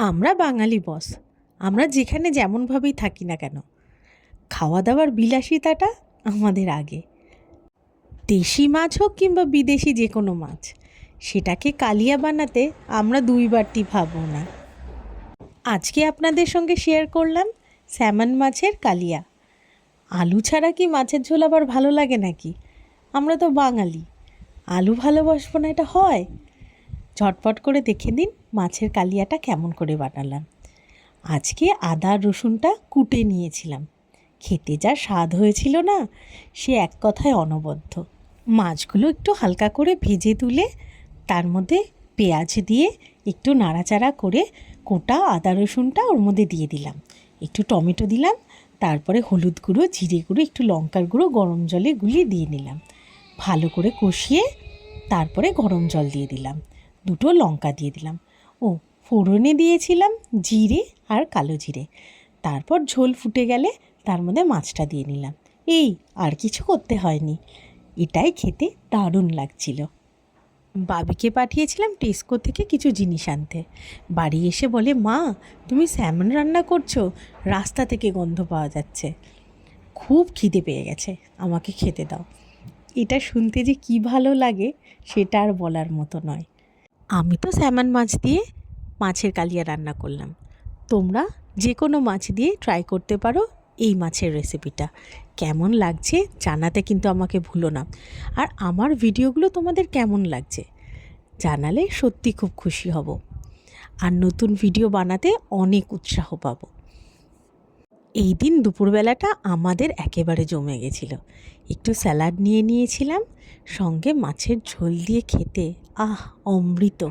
আমরা বাঙালি, বস। আমরা যেখানে যেমনভাবেই থাকি না কেন। খাওয়া দাওয়ার বিলাসিতাটা আমাদের আগে। দেশি মাছ হোক কিংবা বিদেশি যে কোনো মাছ, সেটাকে কালিয়া বানাতে আমরা দুই দুইবারটি ভাববো না। আজকে আপনাদের সঙ্গে শেয়ার করলাম স্যামন মাছের কালিয়া। আলু ছাড়া কি মাছের ঝোল আবার ভালো লাগে নাকি? আমরা তো বাঙালি। আলু ভালোবাসবো না, এটা হয়। ঝটপট করে দেখে দিন মাছের কালিয়াটা কেমন করে বানালাম। আজকে আদা রসুনটা কুটে নিয়েছিলাম। খেতে যা স্বাদ হয়েছিল না, সে এক কথায় অনবদ্য। মাছগুলো একটু হালকা করে ভেজে তুলে তার মধ্যে পেঁয়াজ দিয়ে একটু নাড়াচাড়া করে কোটা আদা রসুনটা ওর মধ্যে দিয়ে দিলাম। একটু টমেটো দিলাম, তারপরে হলুদ গুঁড়ো, জিরে গুঁড়ো, একটু লঙ্কার গুঁড়ো, গরম জলে গুলিয়ে দিয়ে নিলাম। ভালো করে কষিয়ে তারপরে গরম জল দিয়ে দিলাম। দুটো লঙ্কা দিয়ে দিলাম। ও, ফোড়নে দিয়েছিলাম জিরে আর কালো জিরে। তারপর ঝোল ফুটে গেলে তার মধ্যে মাছটা দিয়ে নিলাম। এই, আর কিছু করতে হয়নি। এটাই খেতে দারুণ লাগছিল। বাবিকে পাঠিয়েছিলাম টেস্কো থেকে কিছু জিনিস আনতে। বাড়ি এসে বলে, মা, তুমি স্যামন রান্না করছ? রাস্তা থেকে গন্ধ পাওয়া যাচ্ছে। খুব খিদে পেয়ে গেছে, আমাকে খেতে দাও। এটা শুনতে যে কি ভালো লাগে, সেটা আর বলার মতো নয়। আমি তো স্যামন মাছ দিয়ে মাছের কালিয়া রান্না করলাম। তোমরা যে কোনো মাছ দিয়ে ট্রাই করতে পারো এই মাছের রেসিপিটা কেমন লাগছে জানাতে কিন্তু আমাকে ভুলো না। আর আমার ভিডিওগুলো তোমাদের কেমন লাগছে জানালে সত্যি খুব খুশি হব। আর নতুন ভিডিও বানাতে অনেক উৎসাহ পাবো। এই দিন দুপুরবেলাটা আমাদের একেবারে জমে গেছিল। একটু স্যালাড নিয়ে নিয়েছিলাম, সঙ্গে মাছের ঝোল দিয়ে খেতে, আহ, অমৃত।